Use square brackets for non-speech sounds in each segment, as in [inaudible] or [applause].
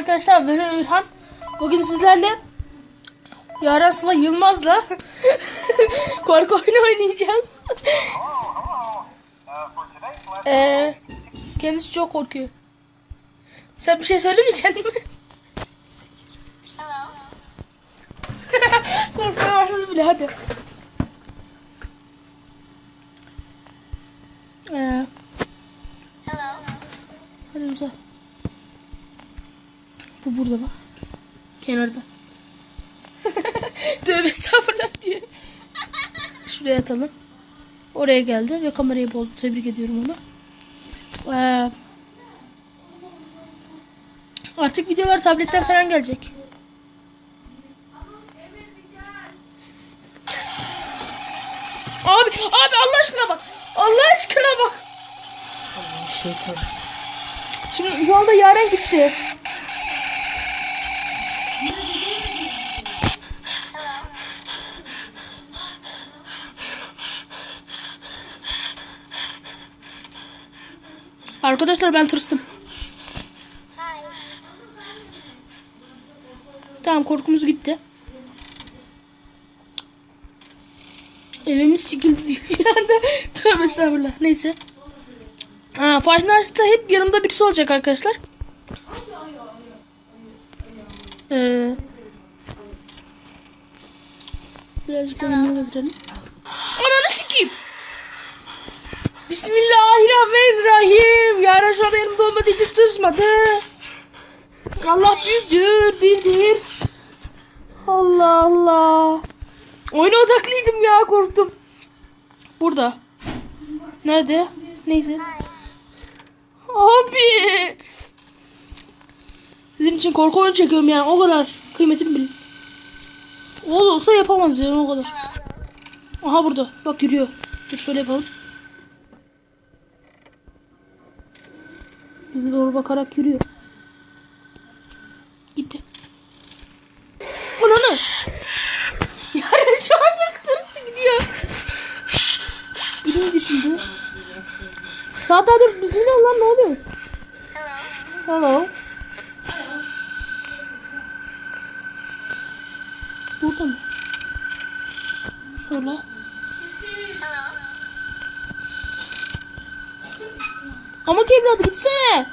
arkadaşlar ben İlhan. Bugün sizlerle Yaren Sıla Yılmaz'la [laughs] korku oyunu oynayacağız. ee, kendisi çok korkuyor. Sen bir şey söylemeyecek misin? [laughs] Korkmaya başladı bile hadi. Ee, hadi uzat. Bu burada bak. Kenarda. [laughs] Tövbe estağfurullah diyor. Şuraya atalım. Oraya geldi ve kamerayı bozdu. Tebrik ediyorum onu. Ee, artık videolar tabletten falan gelecek. Abi, abi Allah aşkına bak. Allah aşkına bak. Şeytan. Şimdi şu anda Yaren gitti. Arkadaşlar ben tırstım. Tamam korkumuz gitti. Evimiz çekildi [laughs] bir yerde. Tövbe estağfurullah. Neyse. Ha, Five hep yanımda birisi olacak arkadaşlar. Ee, birazcık önüne getirelim. Ananı sikeyim. Bismillahirrahmanirrahim. Şu an yanımda olmadığı için sızmadı. Allah büyüktür, birdir. Allah Allah. Oyuna odaklıydım ya korktum. Burada. Nerede? Neyse. Abi. Sizin için korku oyunu çekiyorum yani o kadar kıymetimi bilin. O olsa yapamaz yani o kadar. Aha burada. Bak yürüyor. Dur şöyle yapalım. Bize doğru bakarak yürüyor. Gitti. Ananı. [laughs] Yani şu anda tırstı gidiyor. Birini düşündü. Saat daha. Bismillah lan ne oluyor? Hello. Burada mı? Şöyle. Ama evladı gitsene.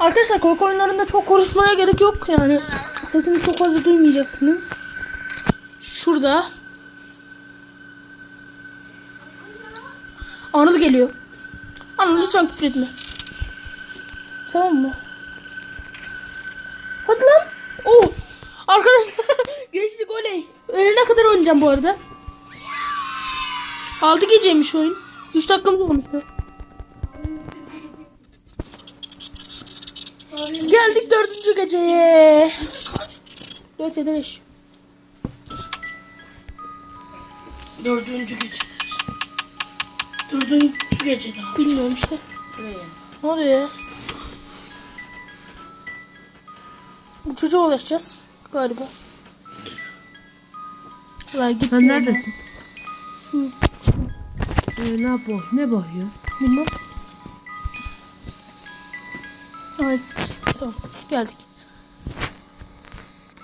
Arkadaşlar korku oyunlarında çok konuşmaya gerek yok yani. Sesini çok fazla duymayacaksınız. Şurada. Anıl geliyor. Anıl lütfen küfür etme. Tamam mı? Hadi lan. Oh. Arkadaşlar [laughs] geçtik oley. Ölene kadar oynayacağım bu arada. 6 geceymiş oyun. 3 dakikamız olmuştu. Geldik dördüncü geceye. 4 ya da 5. Dördüncü gece. Dördüncü gece daha. Bilmiyorum işte. Ne? Ne oluyor ya? Bu çocuğa ulaşacağız galiba. La git. Sen neredesin? Şu Ee, ne yapıyor? Ne bakıyor? bilmem. Exit. Tamam geldik.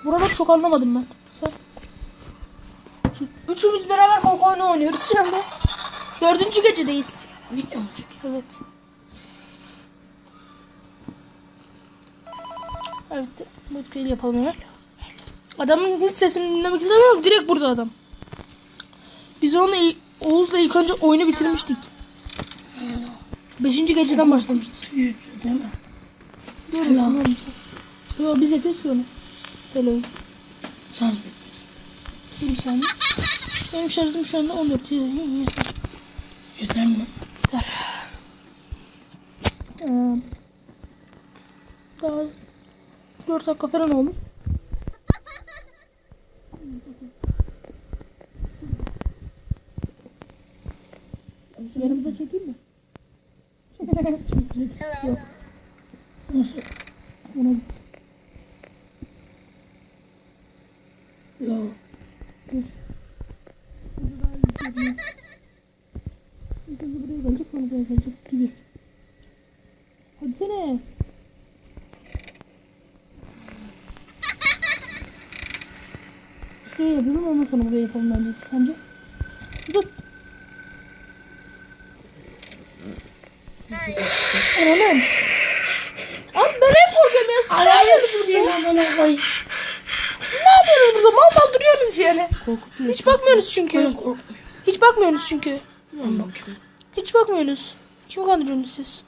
Burada çok anlamadım ben. Sen. Üçümüz beraber korku oyunu oynuyoruz şu anda. Dördüncü gecedeyiz. Video mu çekiyor? Evet. Evet. Mutlu'yu yapalım hemen. Adamın hiç sesini dinlemek istemiyorum. Direkt burada adam. Biz onunla Oğuz'la ilk önce oyunu bitirmiştik. Beşinci geceden başlamıştık. Değil mi? Hello. Yo biz yapıyoruz ki onu. Hello'yu. Saz bitmez. Bir saniye. Benim şarjım şu anda 14. İyi, iyi, iyi. Yeter mi? Yeter. Ee, daha 4 dakika falan olmuş. Yanımıza çekeyim mi? Çekecek. Yok. Nasıl? Buna gitsin. Ya. Dur. Kızı buraya gelecek, bana buraya gelecek gibi. Hadi sene. İşte yapıyorum ama sonra buraya yapalım bence. Sence? Dur. Anam. Abi ben hep korkuyorum ya. Siz ne yapıyorsunuz burada? amına koy. Siz ne yapıyorsunuz burada? Mal mal duruyorsunuz yani. Korkutmuyor. Hiç bakmıyorsunuz çünkü. Ben korkmuyorum. Hiç bakmıyorsunuz çünkü. Ben bakıyorum. Hiç bakmıyorsunuz. Kimi kandırıyorsunuz siz?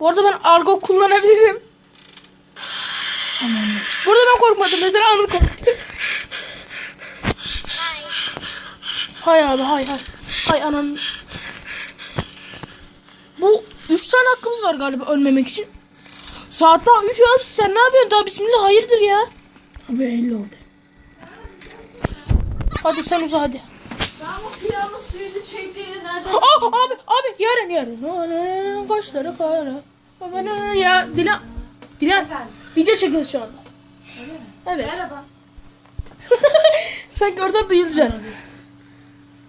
Bu arada ben argo kullanabilirim. Aman Burada ben korkmadım. Mesela Anıl korktu. Hay abi hay hay. Hay ananın. Bu üç tane hakkımız var galiba ölmemek için. Saat daha 3 abi sen ne yapıyorsun? Daha bismillah hayırdır ya. Abi 50 oldu. Hadi sen uza hadi. Sen bu pilavın suyunu çektiğini nereden Ah abi abi yarın yarın. Kaşları kara. Bana ya Dilan. Dilan. Efendim? Video çekiyoruz şu anda. Evet. Merhaba. [laughs] Sanki oradan duyulacaksın.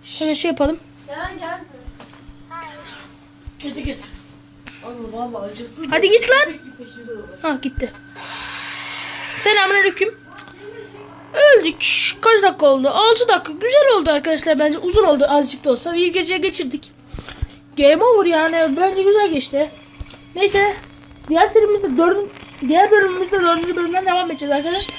Şöyle şey yapalım. Yaren gel. Kedi getir. Anıl valla acıktı. Hadi git lan. Ha gitti. Selamünaleyküm. Öldük. Kaç dakika oldu? 6 dakika. Güzel oldu arkadaşlar bence. Uzun oldu azıcık da olsa. Bir gece geçirdik. Game over yani. Bence güzel geçti. Neyse. Diğer serimizde dördün, diğer bölümümüzde dördüncü bölümden devam edeceğiz arkadaşlar.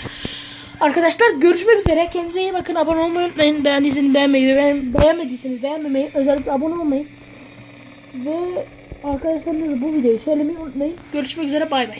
Arkadaşlar görüşmek üzere. Kendinize iyi bakın. Abone olmayı unutmayın. Beğendiyseniz beğenmeyi ve beğen- beğenmediyseniz beğenmemeyi. Özellikle abone olmayı. Ve arkadaşlarınıza bu videoyu söylemeyi unutmayın. Görüşmek üzere. Bay bay.